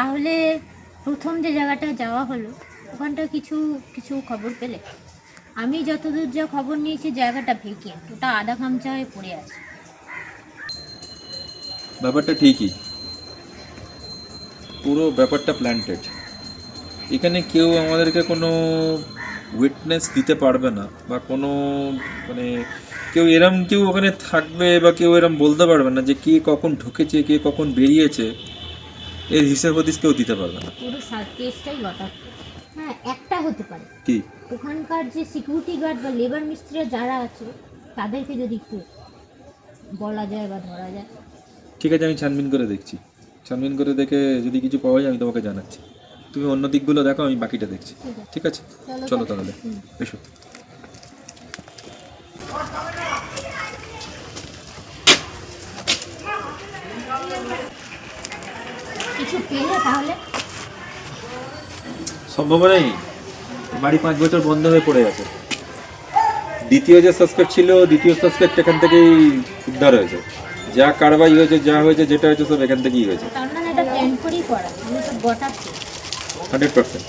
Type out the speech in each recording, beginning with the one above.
তাহলে প্রথম যে জায়গাটা যাওয়া হলো, ওখানটা কিছু কিছু খবর পেলে? আমি যতদূর যা খবর নিয়েছি, জায়গাটা ভেকেন্ট ওটা আধা খামচা হয়ে পড়ে আছে। ব্যাপারটা ঠিকই। পুরো ব্যাপারটা প্ল্যান্টেড এখানে কেউ আমাদেরকে কোনো উইটনেস দিতে পারবে না, বা কোনো মানে কেউ এরম কেউ ওখানে থাকবে, বা কেউ এরম বলতে পারবে না যে কে কখন ঢুকেছে, কে কখন বেরিয়েছে। এর হিসাব হদিস কেউ দিতে পারবে না। পুরো কেসটাই ঘটা হ্যাঁ একটা হতে পারে। কি? ওখানকার যে সিকিউরিটি গার্ড বা লেবার মিস্ত্রিরা যারা আছে তাদেরকে যদি একটু বলা যায় বা ধরা যায়। ঠিক আছে আমি ছানবিন করে দেখছি। ছানবিন করে দেখে যদি কিছু পাওয়া যায় আমি তোমাকে জানাচ্ছি। তুমি অন্য দিকগুলো দেখো আমি বাকিটা দেখছি। ঠিক আছে। চলো তাহলে। এসো। কিছু পেলে তাহলে? সম্ভাবনাই নেই বাড়ি পাঁচ বছর বন্ধ হয়ে পড়ে গেছে। দ্বিতীয় যে সাসপেক্ট ছিল দ্বিতীয় সাসপেক্ট এখান থেকেই উদ্ধার হয়েছে। যা কারবাই হয়েছে যা হয়েছে যেটা হয়েছে সব এখান থেকেই হয়েছে। মানে হান্ড্রেড পার্সেন্ট।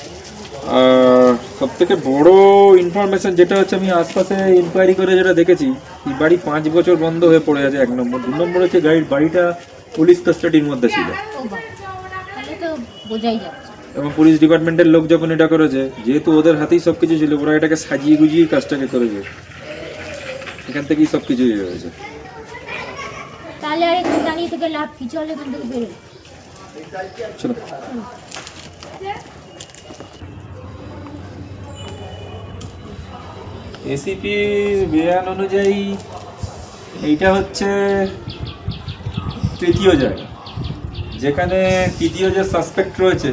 আর সব থেকে বড় ইনফরমেশন যেটা হচ্ছে আমি আশপাশে ইনকোয়ারি করে যেটা দেখেছি বাড়ি পাঁচ বছর বন্ধ হয়ে পড়ে আছে এক নম্বর। দু নম্বর হচ্ছে গাড়ির বাড়িটা পুলিশ কাস্টাডির মধ্যে ছিল। বোঝাই যাচ্ছে। এবং পুলিশ ডিপার্টমেন্টের লোক যখন এটা করেছে যেহেতু ওদের হাতেই সব কিছু ছিল ওরা এটাকে সাজিয়ে গুজিয়ে কাজটাকে করেছে। এখান থেকেই সব কিছুই হয়েছে তাহলে আর একটু দাঁড়িয়ে থেকে লাভ কি? চলে এখান থেকে বেরোয় চলো। এসিপি বেয়ান অনুযায়ী এইটা হচ্ছে তৃতীয় জায়গা। যেখানে তৃতীয় যে সাসপেক্ট রয়েছে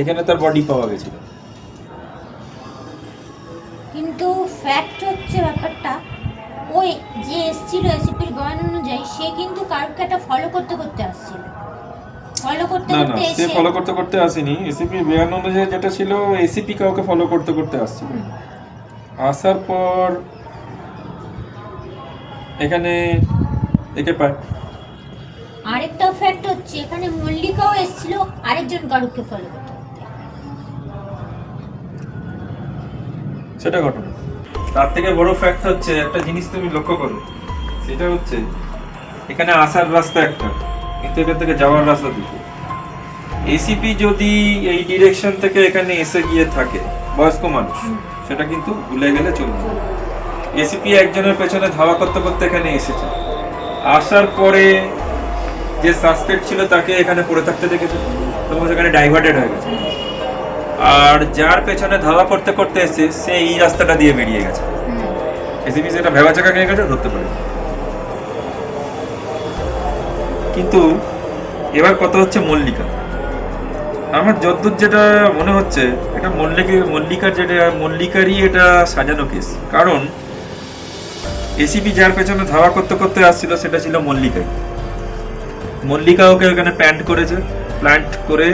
এখানে তার বডি পাওয়া গেছিল। কিন্তু ফ্যাক্ট হচ্ছে ব্যাপারটা ওই যে এসছিল এসিপির বয়ান অনুযায়ী সে কিন্তু কারোকে একটা ফলো করতে করতে আসছিল। ফলো করতে না না সে ফলো করতে করতে আসেনি। এসিপি বেয়ান অনুযায়ী যেটা ছিল এসিপি কাউকে ফলো করতে করতে আসছিল। আসার পর এখানে একে পায় আরেকটা ফ্যাক্ট হচ্ছে এখানে মল্লিকাও এসেছিল আরেকজন কারুকে ফলো করতে। সেটা ঘটনা। তার থেকে বড় ফ্যাক্ট হচ্ছে একটা জিনিস তুমি লক্ষ্য করো সেটা হচ্ছে এখানে আসার রাস্তা একটা কিন্তু এখান থেকে যাওয়ার রাস্তা দুটো। এসিপি যদি এই ডিরেকশন থেকে এখানে এসে গিয়ে থাকে বয়স্ক মানুষ সেটা কিন্তু ভুলে গেলে চলবে। এসিপি একজনের পেছনে ধাওয়া করতে করতে এখানে এসেছে। আসার পরে যে সাসপেক্ট ছিল তাকে এখানে পড়ে থাকতে দেখেছে তখন সেখানে ডাইভার্টেড হয়ে গেছে। আর যার পেছনে ধাওয়া করতে করতে এসে সে এই রাস্তাটা দিয়ে বেরিয়ে গেছে। এসিপি সেটা ভেবা চাকা খেয়ে গেছে ধরতে পারে কিন্তু এবার কথা হচ্ছে মল্লিকা। আমার যদ্দূর যেটা মনে হচ্ছে এটা মল্লিকা মল্লিকার যেটা মল্লিকারই এটা সাজানো কেস কারণ এসিপি যার পেছনে ধাওয়া করতে করতে আসছিল সেটা ছিল মল্লিকাই। মল্লিকা ওকে ওখানে প্যান্ট করেছে। প্ল্যান্ট করে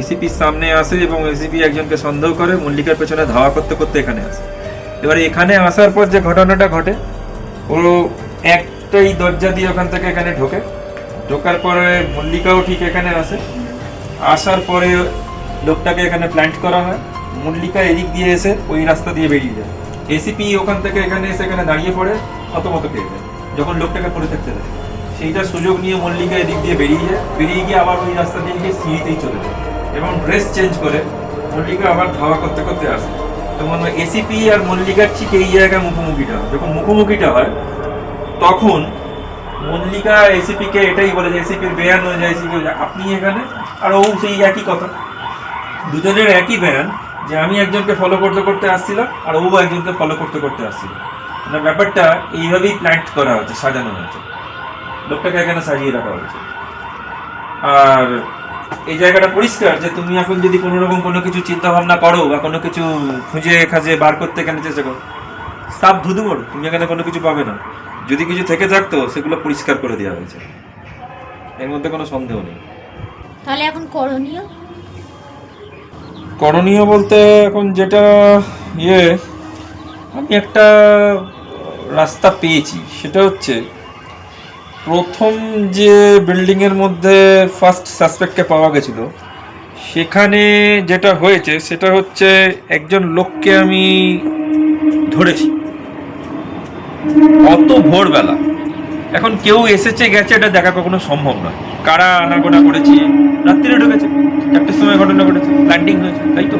এসিপির সামনে আসে এবং এসিপি একজনকে সন্দেহ করে, মল্লিকার পেছনে ধাওয়া করতে করতে এখানে আসে। এবারে এখানে আসার পর যে ঘটনাটা ঘটে, ও একটাই দরজা দিয়ে ওখান থেকে এখানে ঢোকে। ঢোকার পরে মল্লিকাও ঠিক এখানে আসে। আসার পরে লোকটাকে এখানে প্ল্যান্ট করা হয়। মল্লিকা এদিক দিয়ে এসে ওই রাস্তা দিয়ে বেরিয়ে যায়। এসিপি ওখান থেকে এখানে এসে এখানে দাঁড়িয়ে পড়ে, হতমত পেয়ে যায়। যখন লোকটাকে পড়ে থাকতে দেয় সেইটা সুযোগ নিয়ে মল্লিকা এদিক দিয়ে বেরিয়ে যায়। বেরিয়ে গিয়ে আবার ওই রাস্তা দিয়ে গিয়ে সিঁড়িতেই চলে যায় এবং ড্রেস চেঞ্জ করে মল্লিকা আবার ধাওয়া করতে করতে আসে। তখন এসিপি আর মল্লিকার ঠিক এই জায়গায় মুখোমুখিটা হয়। যখন মুখোমুখিটা হয়, তখন মল্লিকা এসিপিকে এটাই বলে যে এসিপির বেয়ান অনুযায়ী এসিপি আপনি এখানে, আর ও সেই একই কথা। দুজনের একই বেয়ান যে আমি একজনকে ফলো করতে করতে আসছিলাম, আর ও একজনকে ফলো করতে করতে আসছিল। মানে ব্যাপারটা এইভাবেই প্ল্যান্ট করা হয়েছে, সাজানো হয়েছে। লোকটাকে এখানে সাজিয়ে রাখা হয়েছে। আর এই জায়গাটা পরিষ্কার যে তুমি এখন যদি কোনো রকম কোনো কিছু চিন্তা ভাবনা করো বা কোনো কিছু খুঁজে খাজে বার করতে এখানে চেষ্টা করো সাপ ধুধু করো তুমি এখানে কোনো কিছু পাবে না। যদি কিছু থেকে থাকতো সেগুলো পরিষ্কার করে দেওয়া হয়েছে। এর মধ্যে কোনো সন্দেহ নেই। তাহলে এখন করণীয়? করণীয় বলতে এখন যেটা ইয়ে আমি একটা রাস্তা পেয়েছি সেটা হচ্ছে প্রথম যে বিল্ডিং এর মধ্যে ফার্স্ট সাসপেক্টকে পাওয়া গেছিল, সেখানে যেটা হয়েছে, সেটা হচ্ছে একজন লোককে আমি ধরেছি। অত ভোরবেলা। এখন কেউ এসেছে, গেছে, এটা দেখা কখনো সম্ভব নয়। কারা আনাগোনা করেছি? রাত্রিরে ঢুকেছে। চারটের সময় ঘটনা ঘটেছে। ল্যান্ডিং হয়েছে, তাই তো?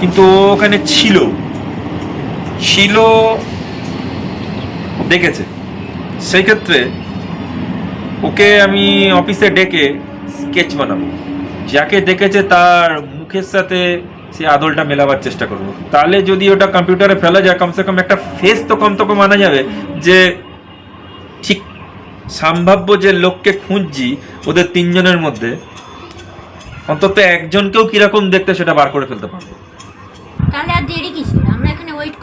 কিন্তু ওখানে ছিল। ছিল, দেখেছে। সেই ক্ষেত্রে ওকে আমি অফিসে ডেকে স্কেচ বানাবো। যাকে দেখেছে তার মুখের সাথে সে আদলটা মেলাবার চেষ্টা করব। তাহলে যদি ওটা কম্পিউটারে ফেলা যায়, কমসে কম একটা ফেস তো কম তো কম আনা যাবে যে ঠিক সম্ভাব্য যে লোককে খুঁজছি ওদের তিনজনের মধ্যে, অন্তত একজনকেও কীরকম দেখতে সেটা বার করে ফেলতে পারব। তাহলে আর দেরি কিছু আমরা এখানে ওয়েট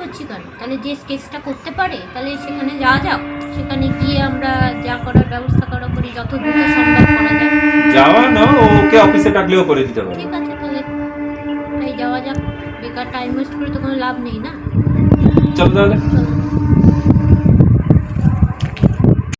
তাহলে যে স্কেচটা করতে পারে তাহলে সেখানে যাওয়া যাক। সেখানে গিয়ে আমরা যা করার ব্যবস্থা করা করি যত দ্রুত সম্ভব করা যায় যাওয়া না ওকে অফিসে ডাকলেও করে দিতে পারি ঠিক আছে তাহলে তাই যাওয়া যাক। বেকার টাইম ওয়েস্ট করে তো কোনো লাভ নেই না? চল তাহলে।